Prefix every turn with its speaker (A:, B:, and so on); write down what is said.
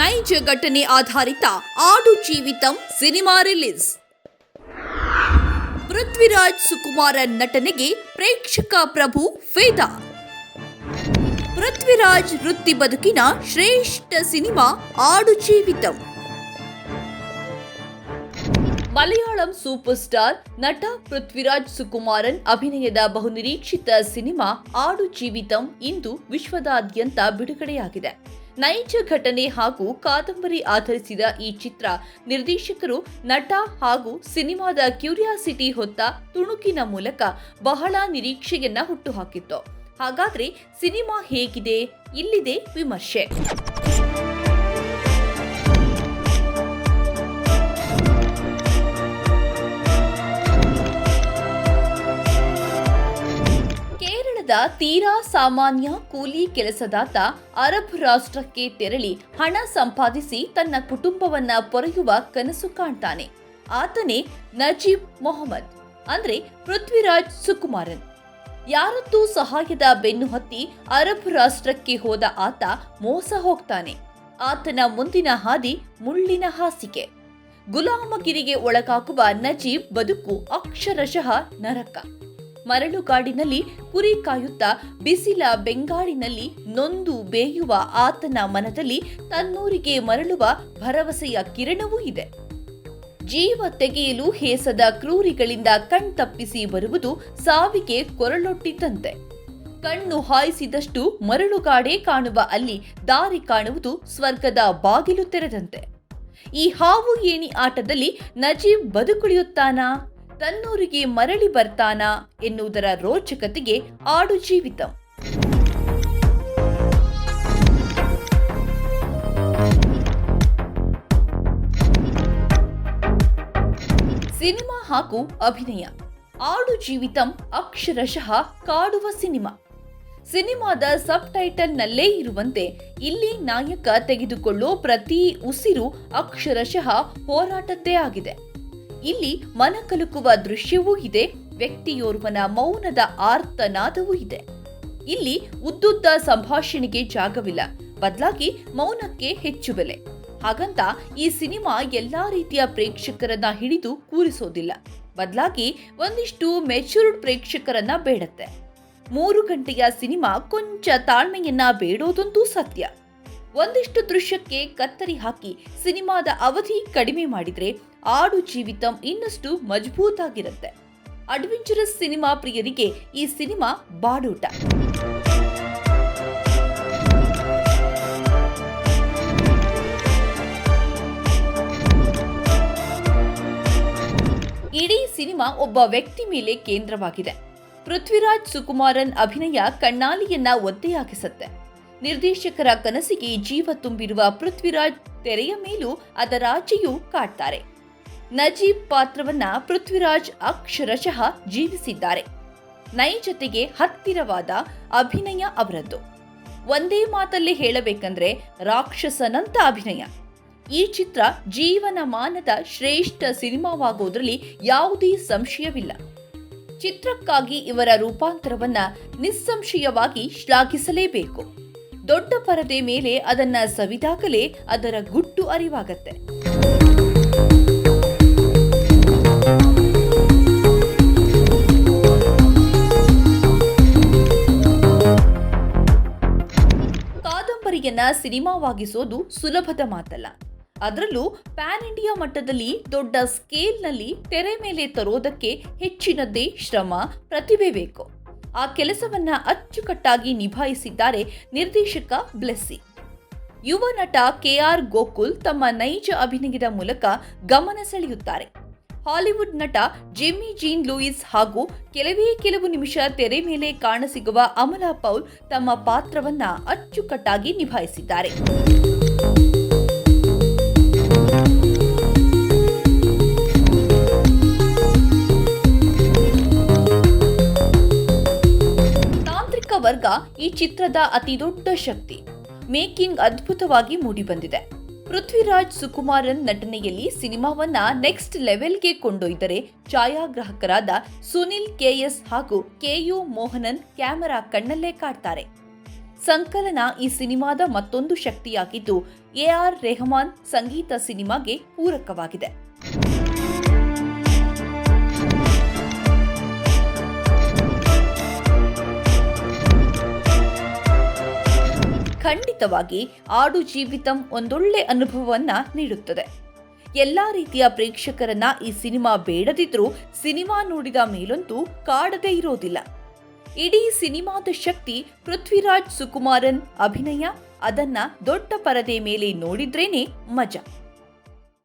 A: ನೈಜ ಘಟನೆ ಆಧಾರಿತ ಆಡು ಜೀವಿತಂ ಸಿನಿಮಾ ರಿಲೀಸ್. ಪೃಥ್ವಿರಾಜ್ ಸುಕುಮಾರನ್ ನಟನೆಗೆ ಪ್ರೇಕ್ಷಕ ಪ್ರಭು ಫೇದಾ. ಪೃಥ್ವಿರಾಜ್ ವೃತ್ತಿ ಬದುಕಿನ ಶ್ರೇಷ್ಠ ಸಿನಿಮಾ ಆಡು ಜೀವಿತಂ. ಮಲಯಾಳಂ ಸೂಪರ್ ಸ್ಟಾರ್ ನಟ ಪೃಥ್ವಿರಾಜ್ ಸುಕುಮಾರನ್ ಅಭಿನಯದ ಬಹುನಿರೀಕ್ಷಿತ ಸಿನಿಮಾ ಆಡು ಜೀವಿತಂ ಇಂದು ವಿಶ್ವದಾದ್ಯಂತ ಬಿಡುಗಡೆಯಾಗಿದೆ. ನೈಜ ಘಟನೆ ಹಾಗೂ ಕಾದಂಬರಿ ಆಧರಿಸಿದ ಈ ಚಿತ್ರ ನಿರ್ದೇಶಕರು ನಟ ಹಾಗೂ ಸಿನಿಮಾದ ಕ್ಯೂರಿಯಾಸಿಟಿ ಹೊತ್ತ ತುಣುಕಿನ ಮೂಲಕ ಬಹಳ ನಿರೀಕ್ಷೆಯನ್ನ ಹುಟ್ಟುಹಾಕಿತ್ತು ಹಾಗಾದ್ರೆ ಸಿನಿಮಾ ಹೇಗಿದೆ? ಇಲ್ಲಿದೆ ವಿಮರ್ಶೆ. ಕೇರಳದ ತೀರಾ ಸಾಮಾನ್ಯ ಕೂಲಿ ಕೆಲಸದಾತ ಅರಬ್ ರಾಷ್ಟ್ರಕ್ಕೆ ತೆರಳಿ ಹಣ ಸಂಪಾದಿಸಿ ತನ್ನ ಕುಟುಂಬವನ್ನ ಪೊರೆಯುವ ಕನಸು ಕಾಣ್ತಾನೆ. ಆತನೇ ನಜೀಬ್ ಮೊಹಮ್ಮದ್, ಅಂದ್ರೆ ಪೃಥ್ವಿರಾಜ್ ಸುಕುಮಾರನ್. ಯಾರತ್ತೂ ಸಹಾಯದ ಬೆನ್ನು ಹತ್ತಿ ಅರಬ್ ರಾಷ್ಟ್ರಕ್ಕೆ ಹೋದ ಆತ ಮೋಸ ಹೋಗ್ತಾನೆ. ಆತನ ಮುಂದಿನ ಹಾದಿ ಮುಳ್ಳಿನ ಹಾಸಿಗೆ. ಗುಲಾಮಗಿರಿಗೆ ಒಳಗಾಗುವ ನಜೀಬ್ ಬದುಕು ಅಕ್ಷರಶಃ ನರಕ. ಮರಳುಗಾಡಿನಲ್ಲಿ ಕುರಿ ಕಾಯುತ್ತಾ ಬಿಸಿಲ ಬೆಂಗಾಡಿನಲ್ಲಿ ನೊಂದು ಬೇಯುವ ಆತನ ಮನದಲ್ಲಿ ತನ್ನೂರಿಗೆ ಮರಳುವ ಭರವಸೆಯ ಕಿರಣವೂ ಇದೆ. ಜೀವ ತೆಗೆಯಲು ಹೇಸದ ಕ್ರೂರಿಗಳಿಂದ ಕಣ್ತಪ್ಪಿಸಿ ಬರುವುದು ಸಾವಿಗೆ ಕೊರಳೊಟ್ಟಿದ್ದಂತೆ. ಕಣ್ಣು ಹಾಯಿಸಿದಷ್ಟು ಮರಳುಗಾಡೆ ಕಾಣುವ ಅಲ್ಲಿ ದಾರಿ ಕಾಣುವುದು ಸ್ವರ್ಗದ ಬಾಗಿಲು ತೆರೆದಂತೆ. ಈ ಹಾವು ಏಣಿ ಆಟದಲ್ಲಿ ನಜೀಬ್ ಬದುಕುಳಿಯುತ್ತಾನಾ? ತನ್ನೂರಿಗೆ ಮರಳಿ ಬರ್ತಾನಾ ಎನ್ನುವುದರ ರೋಚಕತೆಗೆ ಆಡು ಜೀವಿತಂ. ಸಿನಿಮಾ ಹಾಗೂ ಅಭಿನಯ. ಆಡು ಜೀವಿತಂ ಅಕ್ಷರಶಃ ಕಾಡುವ ಸಿನಿಮಾ. ಸಿನಿಮಾದ ಸಬ್ ಟೈಟಲ್ನಲ್ಲೇ ಇರುವಂತೆ ಇಲ್ಲಿ ನಾಯಕ ತೆಗೆದುಕೊಳ್ಳೋ ಪ್ರತಿ ಉಸಿರು ಅಕ್ಷರಶಃ ಹೋರಾಟದ್ದೇ ಆಗಿದೆ. ಇಲ್ಲಿ ಮನಕಲುಕುವ ದೃಶ್ಯವೂ ಇದೆ, ವ್ಯಕ್ತಿಯೋರ್ವನ ಮೌನದ ಆರ್ತನಾದವೂ ಇದೆ. ಇಲ್ಲಿ ಉದ್ದುದ್ದ ಸಂಭಾಷಣೆಗೆ ಜಾಗವಿಲ್ಲ, ಬದಲಾಗಿ ಮೌನಕ್ಕೆ ಹೆಚ್ಚು ಬೆಲೆ. ಹಾಗಂತ ಈ ಸಿನಿಮಾ ಎಲ್ಲಾ ರೀತಿಯ ಪ್ರೇಕ್ಷಕರನ್ನ ಹಿಡಿದು ಕೂರಿಸೋದಿಲ್ಲ, ಬದಲಾಗಿ ಒಂದಿಷ್ಟು ಮೆಚೂರ್ಡ್ ಪ್ರೇಕ್ಷಕರನ್ನ ಬೇಡತ್ತೆ. ಮೂರು ಗಂಟೆಯ ಸಿನಿಮಾ ಕೊಂಚ ತಾಳ್ಮೆಯನ್ನ ಬೇಡೋದಂತೂ ಸತ್ಯ. ಒಂದಿಷ್ಟು ದೃಶ್ಯಕ್ಕೆ ಕತ್ತರಿ ಹಾಕಿ ಸಿನಿಮಾದ ಅವಧಿ ಕಡಿಮೆ ಮಾಡಿದರೆ ಆಡು ಜೀವಿತಂ ಇನ್ನಷ್ಟು ಮಜಬೂತಾಗಿರುತ್ತೆ. ಅಡ್ವೆಂಚರಸ್ ಸಿನಿಮಾ ಪ್ರಿಯರಿಗೆ ಈ ಸಿನಿಮಾ ಬಾಡೂಟ. ಇಡೀ ಸಿನಿಮಾ ಒಬ್ಬ ವ್ಯಕ್ತಿ ಮೇಲೆ ಕೇಂದ್ರವಾಗಿದೆ. ಪೃಥ್ವಿರಾಜ್ ಸುಕುಮಾರನ್ ಅಭಿನಯ ಕಣ್ಣಾಲಿಯನ್ನ ಒದ್ದೆಯಾಗಿಸುತ್ತೆ. ನಿರ್ದೇಶಕರ ಕನಸಿಗೆ ಜೀವ ತುಂಬಿರುವ ಪೃಥ್ವಿರಾಜ್ ತೆರೆಯ ಮೇಲೂ ಅದರಾಚೆಯೂ ಕಾಡ್ತಾರೆ ನಜೀಬ್ ಪಾತ್ರವನ್ನ ಪೃಥ್ವಿರಾಜ್ ಅಕ್ಷರಶಃ ಜೀವಿಸಿದ್ದಾರೆ. ನೈಜತೆಗೆ ಹತ್ತಿರವಾದ ಅಭಿನಯ ಅವರದ್ದು. ಒಂದೇ ಮಾತಲ್ಲಿ ಹೇಳಬೇಕಂದ್ರೆ ರಾಕ್ಷಸನಂತ ಅಭಿನಯ. ಈ ಚಿತ್ರ ಜೀವನಮಾನದ ಶ್ರೇಷ್ಠ ಸಿನಿಮಾವಾಗುವುದರಲ್ಲಿ ಯಾವುದೇ ಸಂಶಯವಿಲ್ಲ. ಚಿತ್ರಕ್ಕಾಗಿ ಇವರ ರೂಪಾಂತರವನ್ನ ನಿಸ್ಸಂಶಯವಾಗಿ ಶ್ಲಾಘಿಸಲೇಬೇಕು. ದೊಡ್ಡ ಪರದೆ ಮೇಲೆ ಅದನ್ನ ಸವಿದಾಗಲೇ ಅದರ ಗುಟ್ಟು ಅರಿವಾಗತ್ತೆ. ಕಾದಂಬರಿಯನ್ನ ಸಿನಿಮಾವಾಗಿಸೋದು ಸುಲಭದ ಮಾತಲ್ಲ. ಅದರಲ್ಲೂ ಪ್ಯಾನ್ ಇಂಡಿಯಾ ಮಟ್ಟದಲ್ಲಿ ದೊಡ್ಡ ಸ್ಕೇಲ್ನಲ್ಲಿ ತೆರೆ ಮೇಲೆ ತರೋದಕ್ಕೆ ಹೆಚ್ಚಿನದ್ದೇ ಶ್ರಮ, ಪ್ರತಿಭೆ ಬೇಕು. ಆ ಕೆಲಸವನ್ನ ಅಚ್ಚುಕಟ್ಟಾಗಿ ನಿಭಾಯಿಸಿದ್ದಾರೆ ನಿರ್ದೇಶಕ ಬ್ಲೆಸ್ಸಿ. ಯುವ ನಟ ಕೆಆರ್ ಗೋಕುಲ್ ತಮ್ಮ ನೈಜ ಅಭಿನಯದ ಮೂಲಕ ಗಮನ ಸೆಳೆಯುತ್ತಾರೆ. ಹಾಲಿವುಡ್ ನಟ ಜಿಮ್ಮಿ ಜೀನ್ ಲೂಯಿಸ್ ಹಾಗೂ ಕೆಲವೇ ಕೆಲವು ನಿಮಿಷ ತೆರೆ ಮೇಲೆ ಕಾಣಸಿಗುವ ಅಮಲಾ ಪೌಲ್ ತಮ್ಮ ಪಾತ್ರವನ್ನ ಅಚ್ಚುಕಟ್ಟಾಗಿ ನಿಭಾಯಿಸಿದ್ದಾರೆ. ಈ ಚಿತ್ರದ ಅತಿದೊಡ್ಡ ಶಕ್ತಿ. ಮೇಕಿಂಗ್ ಅದ್ಭುತವಾಗಿ ಮೂಡಿಬಂದಿದೆ. ಪೃಥ್ವಿರಾಜ್ ಸುಕುಮಾರನ್ ನಟನೆಯಲ್ಲಿ ಸಿನಿಮಾವನ್ನ ನೆಕ್ಸ್ಟ್ ಲೆವೆಲ್ಗೆ ಕೊಂಡೊಯ್ದರೆ ಛಾಯಾಗ್ರಾಹಕರಾದ ಸುನಿಲ್ ಕೆಎಸ್ ಹಾಗೂ ಕೆಯು ಮೋಹನನ್ ಕ್ಯಾಮೆರಾ ಕಣ್ಣಲ್ಲೇ ಕಾಡ್ತಾರೆ. ಸಂಕಲನ ಈ ಸಿನಿಮಾದ ಮತ್ತೊಂದು ಶಕ್ತಿಯಾಗಿದ್ದು ಎ ಆರ್ ರೆಹಮಾನ್ ಸಂಗೀತ ಸಿನಿಮಾಗೆ ಪೂರಕವಾಗಿದೆ. ಖಂಡಿತವಾಗಿ ಆಡು ಜೀವಿತಂ ಒಂದೊಳ್ಳೆ ಅನುಭವವನ್ನ ನೀಡುತ್ತದೆ. ಎಲ್ಲ ರೀತಿಯ ಪ್ರೇಕ್ಷಕರನ್ನ ಈ ಸಿನಿಮಾ ಬೇಡದಿದ್ರೂ ಸಿನಿಮಾ ನೋಡಿದ ಮೇಲಂತೂ ಕಾಡದೇ ಇರೋದಿಲ್ಲ. ಇಡೀ ಸಿನಿಮಾದ ಶಕ್ತಿ ಪೃಥ್ವಿರಾಜ್ ಸುಕುಮಾರನ್ ಅಭಿನಯ, ಅದನ್ನ ದೊಡ್ಡ ಪರದೆ ಮೇಲೆ ನೋಡಿದ್ರೇನೆ ಮಜಾ.